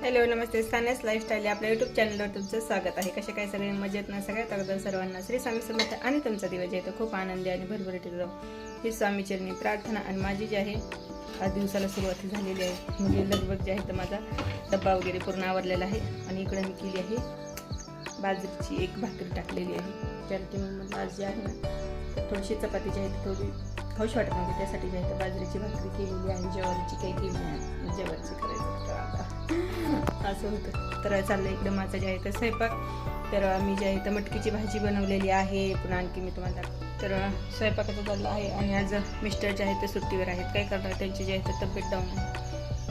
Hello नमस्ते. सानेस lifestyle आपल्या युट्यूब चॅनलवर तुमचं स्वागत आहे. कसे काय सगळे? मजेत ना सगळ्यात अगोदर सर्वांना श्री स्वामी समर्थ आणि तुमचा दिवस आहे तो खूप आनंदी आणि भरभरीत जाऊ ही स्वामीचरणी प्रार्थना आणि माझी जी आहे आज दिवसाला सुरुवात झालेली आहे. म्हणजे लगभग जे आहे तर माझा डब्बा वगैरे पूर्ण आवरलेला आहे. आणि इकडे मी केली आहे बाजरीची एक भाकरी टाकलेली आहे. त्याला ते म्हणलं आज जे आहे ना थोडीशी चपाती जी आहे ती थोडी हौश वाटत नव्हती. त्यासाठी जे आहे तर बाजरीची भाकरी केलेली आहे ज्वारीची काही केली नाही. ज्वारीची करायची. असं होतं. तर चाललं इकडं माझं जे आहे तर स्वयंपाक. तर मी जे आहे तर मटकीची भाजी बनवलेली आहे पुन्हा आणखी मी तुम्हाला तर स्वयंपाकाचं चाललं आहे आणि आज मिस्टर जे आहेत ते सुट्टीवर आहेत काय करणार? त्यांची जे आहे तर तब्येत डाऊन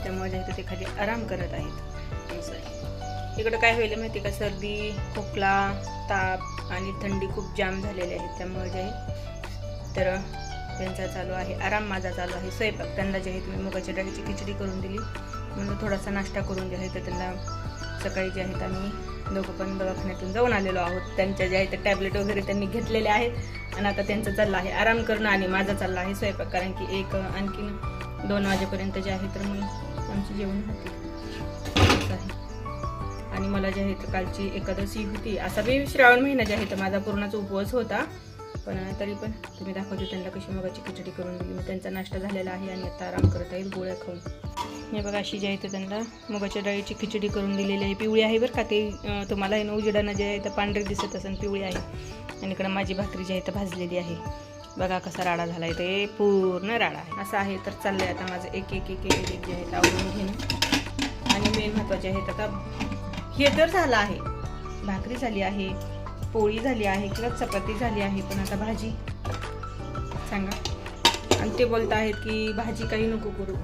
त्यामुळे जे आहे तर ते खाली आराम करत आहेत. असं इकडं काय होईल माहिती का? सर्दी खोकला ताप आणि थंडी खूप जाम झालेली आहे. त्यामुळे जे आहे तर त्यांचा चालू आहे आराम माझा चालू आहे. स्वयंपाक त्यांना जे आहे तुम्ही मुगाच्या डाळीची खिचडी करून दिली. म्हणून थोडासा नाश्ता करून जे आहे तर त्यांना सकाळी जे आहेत आम्ही दोघं पण दवाखान्यातून जाऊन आलेलो आहोत. त्यांच्या ज्या आहेत टॅबलेट वगैरे त्यांनी घेतलेले आहेत. आणि आता त्यांचं चाललं आहे. आराम करणं आणि माझा चालला आहे स्वयंपाक. कारण की एक आणखीन दोन वाजेपर्यंत जे आहे तर मग आमची जेवण होते. आहे. आणि मला जे आहे तर कालची एकादशी होती. असा बी श्रावण महिना जे आहे तर माझा पूर्णच उपवास होता. पण तरी पण तुम्ही दाखवते त्यांना कशी मगाची खिचडी करून दिली. मग त्यांचा नाश्ता झालेला आहे आणि आता आराम करत येईल गोळ्या खाऊन. हे बघा अशी जी आहे तर त्यांना मुगाच्या डाळीची खिचडी करून दिलेली आहे. पिवळी आहे बरं का ते तुम्हाला हे नऊ उजेडानं जे आहे तर पांढरी दिसत असेल पिवळी आहे. आणि इकडं माझी भाकरी जी आहे तर भाजलेली आहे. बघा कसा राडा झाला आहे ते पूर्ण राडा आहे. असं आहे तर चाललंय आता माझं एक एक एक एक एक जे आहे आवडून घेणं. आणि मेन महत्त्वाचे आहेत आता हे तर झालं आहे. भाकरी झाली आहे पोळी झाली आहे किंवा चपाती झाली आहे पण आता भाजी. सांगा. आणि ते बोलत आहेत की भाजी काही नको करू.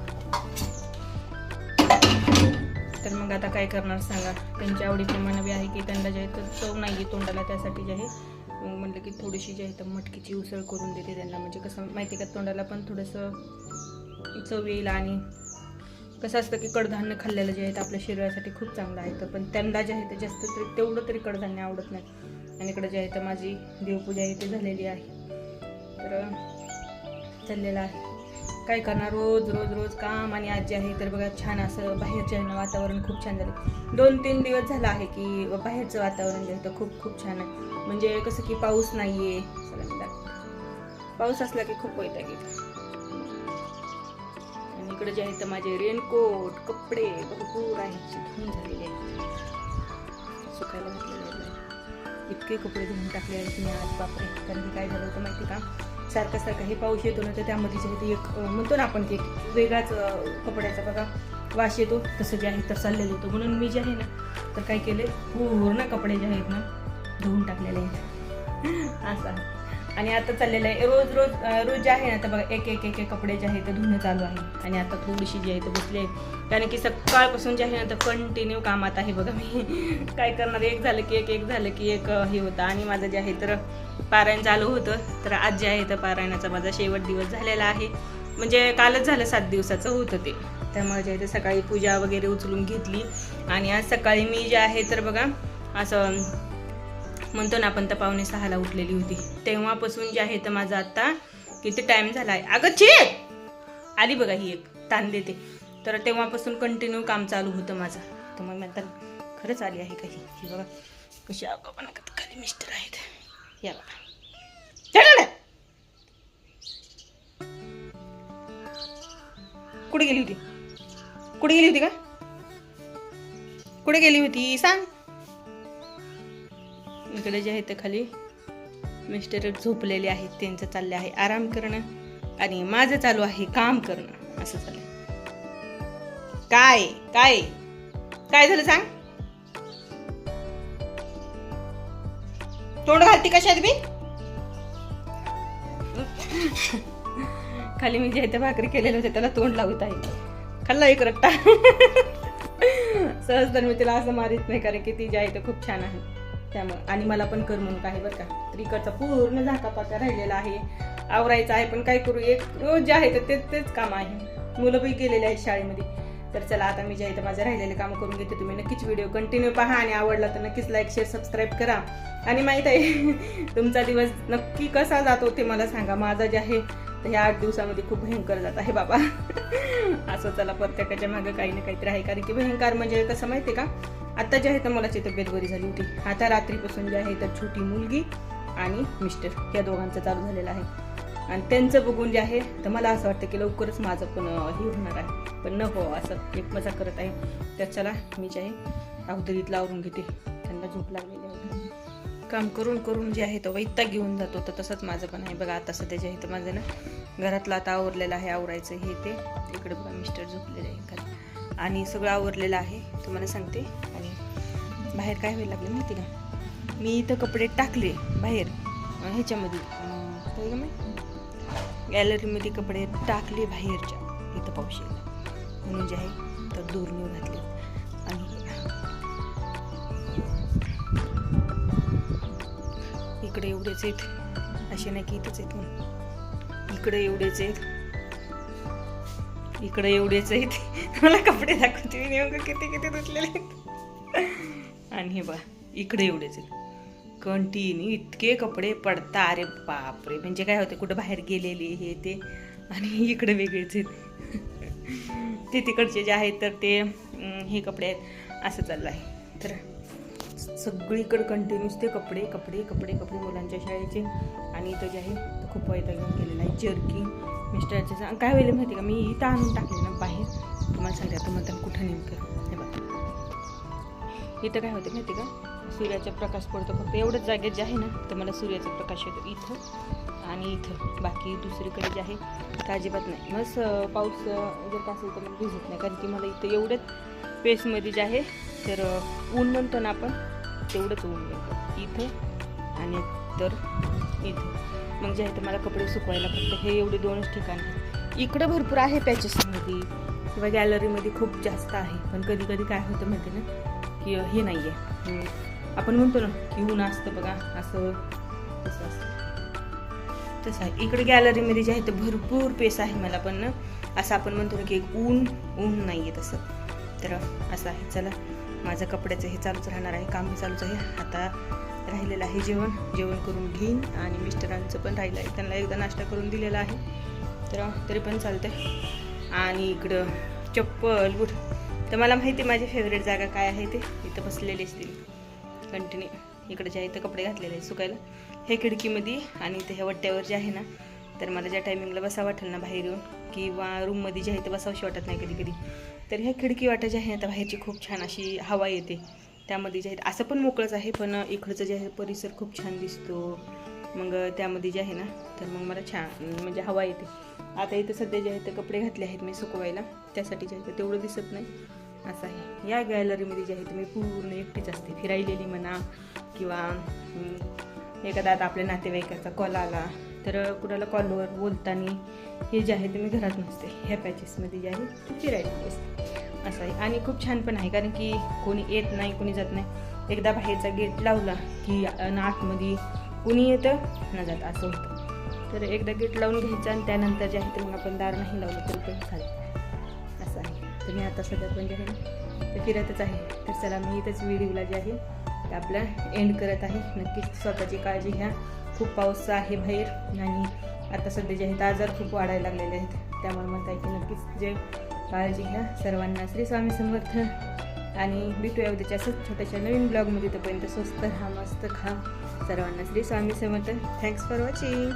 तर मग आता काय करणार सांगा. त्यांच्या आवडीप्रमाणे बी आहे की त्यांना जे आहे तर चव नाही आहे तोंडाला त्यासाठी जे आहे मग म्हणलं की थोडीशी जी आहे तर मटकीची उसळ करून देते त्यांना. म्हणजे कसं माहिती का तोंडाला पण थोडंसं चव येईल आणि कसं असतं की कडधान्य खाल्लेलं जे आहे आपल्या शरीरासाठी खूप चांगलं आहे. तर पण त्यांना जे आहे ते जास्त तरी तेवढं तरी कडधान्य आवडत नाही. आणि इकडं जे आहे तर माझी देवपूजा आहे ती झालेली आहे. तर चाललेलं आहे. काय करणार? रोज रोज रोज काम आणि आजी आहे. तर बघा छान असं बाहेरचे आहे ना वातावरण खूप छान झालं. दोन तीन दिवस झालं आहे की बाहेरचं वातावरण जे तर खूप खूप छान आहे. म्हणजे कसं की पाऊस नाही आहे पाऊस असला की खूप वैताग येतो. आणि इकडे जे आहे तर माझे रेनकोट कपडे भरपूर आहेत धुवून झालेले आहेत. सुकायला इतके कपडे धुवून टाकले आहेत मी आज. बापरे. कारण की काय झालं होतं माहिती का? सारखं सारखं हे पाऊस येतो ना तर त्यामध्ये जे ते एक म्हणतो ना आपण की एक वेगळाच कपड्याचा बघा वास येतो तसं जे आहे तर चाललेलं होतं. म्हणून मी जे आहे ना तर काय केले पूर्ण कपडे जे आहेत ना धुवून टाकलेले आहेत. असं. आणि आता चाललेलं आहे. रोज रोज रोज जे आहे ना तर बघा एक एक एक कपडे जे आहे ते धुणं चालू आहे. आणि आता थोडीशी जी आहे ते बसली आहे. कारण की सकाळपासून जे आहे ना तर कंटिन्यू कामात आहे बघा मी. काय करणार? एक झालं की एक एक झालं की एक हे होतं. आणि माझं जे आहे तर पारायण चालू होतं. तर आज जे आहे तर पारायणाचा माझा शेवट दिवस झालेला आहे. म्हणजे कालच झालं सात दिवसाचं होतं ते. त्यामुळे जे आहे ते सकाळी पूजा वगैरे उचलून घेतली. आणि आज सकाळी मी जे आहे तर बघा असं म्हणतो ना आपण तर पावणे सहाला उठलेली होती. तेव्हापासून जे आहे तर माझा आता किती टाइम झाला आहे अगं चे आली बघा ही एक ताण देते. तर तेव्हापासून कंटिन्यू काम चालू होतं माझं. तर मग नंतर खरंच आली आहे काही ही बघा कशी अगं खाली मिस्टर आहेत. या बघा. कुठे गेली होती? कुठे गेली होती का? कुठे गेली होती? सांग. इकडे जे आहे ते खाली मिस्टर झोपलेले आहेत. त्यांचं चालले आहे. आराम करणं आणि माझं चालू आहे काम करणं. असं चाललंय काय? काय? काय झालं सांग? तोंड घालती कशात मी खाली मी जे आहे भाकरी केलेले होते त्याला तोंड लावत आहे. खाल्ला एक रट्टा. सहज तर मी तिला असं मारित नाही कारण की ती जी आहे तर खूप छान आहे. त्यामुळे. आणि मला पण कर म्हणून काय बरं का. त्रिकडचा पूर्ण झाकापाका राहिलेला आहे. आवरायचं आहे पण काय करू? एक रोज जे आहे तर तेच तेच काम आहे. मुलं बी गेलेले आहेत शाळेमध्ये. तर चला आता मी जे आहे तर माझे राहिलेले कामं करून घेते. तुम्ही नक्कीच व्हिडिओ कंटिन्यू पहा आणि आवडला तर नक्कीच लाईक शेअर सबस्क्राईब करा. आणि माहीत आहे तुमचा दिवस नक्की कसा जातो ते मला सांगा. माझा जे आहे तर ह्या आठ दिवसामध्ये खूप भयंकर जात आहे बाबा. असं चला प्रत्येकाच्या मागं काही ना काहीतरी आहे. कारण की भयंकर म्हणजे कसं माहिती का? आत्ता जे आहे तर मुलाची तब्येत बरी झाली होती. आता रात्रीपासून जे आहे तर छोटी मुलगी आणि मिस्टर या दोघांचं चालू झालेलं आहे. आणि त्यांचं बघून जे आहे तर मला असं वाटतं की लवकरच माझं पण हे होणार आहे. पण न हो असं एक मजा करत आहे. तर चला मी जे आहे अगोदरीतला आवरून घेते. त्यांना झोप लागलेली आहे. काम करून करून जे आहे तो वैताग घेऊन जातो. तर तसंच माझं पण आहे. बघा आता सध्या जे आहे तर माझं ना घरातलं आता आवरलेलं आहे. आवरायचं हे ते. इकडे बघा मिस्टर झोपलेलं आहे. आणि सगळं आवरलेलं आहे. तुम्हाला सांगते. बाहेर काय व्हायला लागलं माहिती का? मी इथं कपडे टाकले बाहेर ह्याच्यामध्ये. काय गॅलरीमध्ये कपडे टाकले बाहेरच्या इथं पावशीला म्हणून जे आहे तर दूर घातले. आणि इकडे एवढेच आहेत. असे नाही की इथंच आहेत म्हणून. इकडे एवढेच आहेत. इकडे एवढेच आहेत. मला कपडे दाखवते. मी नेमकं किती किती धुतलेले आहेत. आणि हे बघा इकडे एवढेच कंटिन्यू इतके कपडे पडता अरे बापरे म्हणजे काय होते कुठं बाहेर गेलेले हे ते आणि इकडे वेगळेच आहेत. ते तिकडचे जे आहेत तर ते हे कपडे आहेत. असं चाललं आहे. तर सगळीकडे कंटिन्यूस ते कपडे कपडे कपडे कपडे मुलांच्या शाळेचे. आणि इथं जे आहे ते खूप वैताग घेऊन गेलेलं आहे. जर्किंग मिस्टरचे काय होईल माहिती का? मी इथं आणून टाकले ना बाहेर. तुम्हाला सांगते आता म्हणतात कुठं नेमकं. इथं काय होतं माहिती का? सूर्याचा प्रकाश पडतो फक्त एवढंच जागेत जे आहे ना तर मला सूर्याचा प्रकाश येतो इथं आणि इथं. बाकी दुसरीकडे जे आहे तर अजिबात नाही. मग स- पाऊस जर का असेल तर मला भिजत नाही. कारण की मला इथं एवढंच पेसमध्ये जे आहे तर ऊन म्हणतो ना आपण तेवढंच ऊन मिळतं. इथं आणि तर इथं. मग जे आहे तर मला कपडे सुकवायला फक्त हे एवढे दोनच ठिकाण इकडं भरपूर आहे पॅचेसमध्ये किंवा गॅलरीमध्ये खूप जास्त आहे. पण कधी कधी काय होतं माहिती ना की हे नाही आहे आपण म्हणतो ना की ऊन असतं बघा असं तसं असतं. तसं आहे. इकडे गॅलरीमध्ये जे आहे ते भरपूर पेस आहे मला पण ना. असं आपण म्हणतो ना की एक ऊन ऊन नाही आहे तसं. तर असं आहे. चला माझं कपड्याचं हे चालूच राहणार आहे. काम चालूच आहे. आता राहिलेलं आहे जेवण. जेवण करून घेईन. आणि मिस्टरांचं पण राहिलं आहे. त्यांना एकदा नाश्ता करून दिलेला आहे. तर तरी पण चालतंय. आणि इकडं चप्पल बुट तर मला माहिती माझी फेवरेट जागा काय आहे ते? इथं बसलेली असतील कंटिन्यू इकडे जे आहे ते कपडे घातलेले आहे सुकायला. हे खिडकीमध्ये आणि इथं ह्या वट्ट्यावर जे आहे ना तर मला ज्या टायमिंगला बसा वाटेल ना बाहेर येऊन किंवा रूममध्ये जे आहे ते बसावशी वाटत नाही कधी कधी. तर ह्या खिडकी वाटा ज्या आहे ना तर बाहेरची खूप छान अशी हवा येते. त्यामध्ये जे आहे असं पण मोकळंच आहे पण इकडचं जे आहे परिसर खूप छान दिसतो. मग त्यामध्ये जे आहे ना तर मग मला छान म्हणजे हवा येते. आता इथं सध्या जे आहे ते कपडे घातले आहेत मी सुकवायला. त्यासाठी जे आहे ते तेवढं दिसत नाही. असं आहे. या गॅलरीमध्ये जे आहे तुम्ही पूर्ण एकटीच असते. फिरायलेली म्हणा किंवा एखादा आता आपल्या नातेवाईकाचा कॉल आला तर कुणाला कॉलवर बोलताना हे जे आहे ते मी घरात नसते. ह्या पॅचेसमध्ये जे आहे ते फिरायलेली असते. असं आहे. आणि खूप छान पण आहे कारण की कोणी येत नाही कोणी जात नाही. एकदा बाहेरचा गेट लावला की आतमध्ये कोणी येतं न जात असं होतं. तर एकदा गेट लावून घ्यायचं आणि त्यानंतर जे आहे ते मग आपण दार नाही लावलं तरी पण चालेल. तर मी आता सध्या पण जे आहे ते फिरतच आहे. तर चला मी इथंच व्हिडिओला जे आहे ते आपला एंड करत आहे. नक्कीच स्वतःची काळजी घ्या. खूप पाऊस आहे बाहेर आणि आता सध्या जे आहेत आजार खूप वाढायला लागलेले आहेत. त्यामुळे म्हणता की नक्कीच जे काळजी घ्या. सर्वांना श्री स्वामी समर्थ. आणि भेटूया उद्याच्या असंच छोट्याशा नवीन ब्लॉगमध्ये. तोपर्यंत स्वस्त राहा मस्त खा. सर्वांना Shri Swami Samarth. Thanks for watching